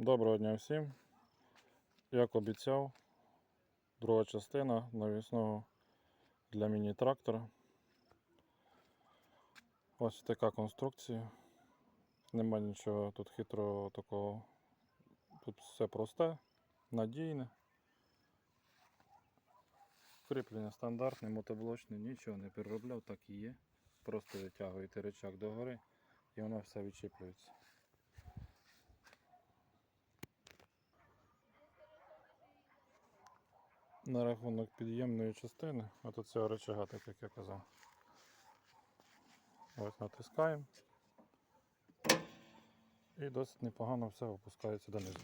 Доброго дня всім. Як обіцяв, друга частина навісного для міні-трактора. Ось така конструкція. Нема нічого тут хитрого такого. Тут все просте, надійне. Кріплення стандартне, мотоблочне, нічого не переробляв, так і є. Просто витягуєте рычаг догори і воно все відчіплюється. На рахунок під'ємної частини, от цього рычага, так як я казав. Ось натискаємо. І досить непогано все опускається донизу.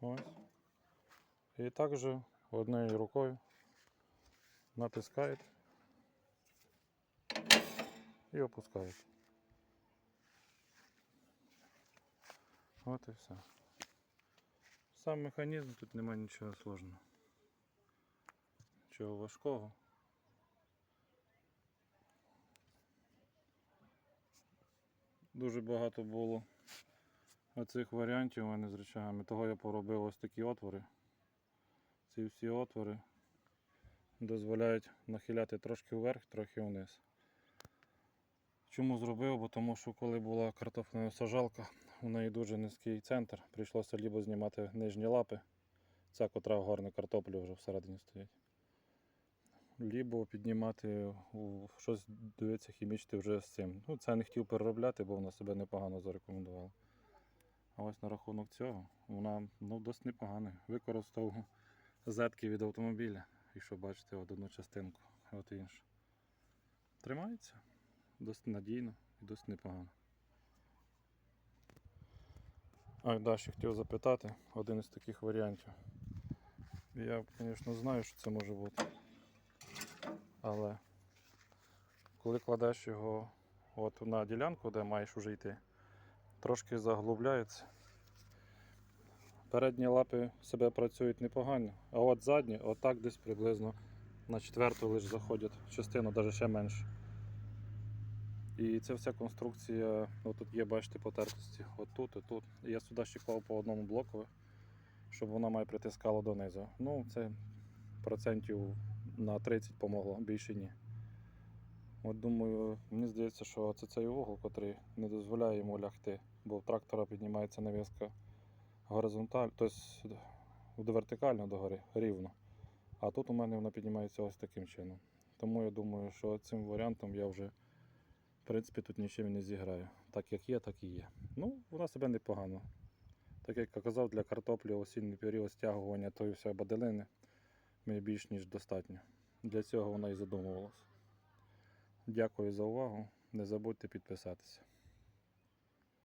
Ось. І також однією рукою натискаєте і опускаєте. От і все. Сам механізм тут немає нічого сложного. Нічого важкого. Дуже багато було оцих варіантів у мене з речагами. Того я поробив ось такі отвори. Ці всі отвори дозволяють нахиляти трошки вверх, трохи вниз. Чому зробив? Бо тому що коли була картофельна сажалка, у неї дуже низький центр. Прийшлося лібо знімати нижні лапи, ця котра горне картоплю вже всередині стоїть. Лібо піднімати щось дивитися, хімічити вже з цим. Ну, це не хотів переробляти, бо вона себе непогано зарекомендувала. А ось на рахунок цього вона ну, досить непогана. Використав зетки від автомобіля. Якщо бачите, от одну частинку, от іншу. Тримається досить надійно і досить непогано. А далі хотів запитати один із таких варіантів. Я, звісно, знаю, що це може бути. Але коли кладеш його от на ділянку, де маєш уже йти, трошки заглубляється. Передні лапи себе працюють непогано, а от задні, отак десь приблизно на четверту лише заходять частину, навіть ще менше. І ця вся конструкція, отут є, бачите, потертості, отут і тут. Я сюди ще клав по одному блоку, щоб вона має притискала донизу. Ну, це процентів на 30 помогло, більше ні. От думаю, мені здається, що це цей угол, який не дозволяє йому лягти, бо в трактора піднімається навіска горизонтально, тобто вертикально догори, рівно. А тут у мене вона піднімається ось таким чином. Тому я думаю, що цим варіантом я вже принципі тут нічим не зіграю. Так як є, так і є. Ну, вона себе непогано. Так як я казав, для картоплі осінній період стягування тої всієї баделини мені більш ніж достатньо. Для цього вона і задумувалася. Дякую за увагу. Не забудьте підписатися.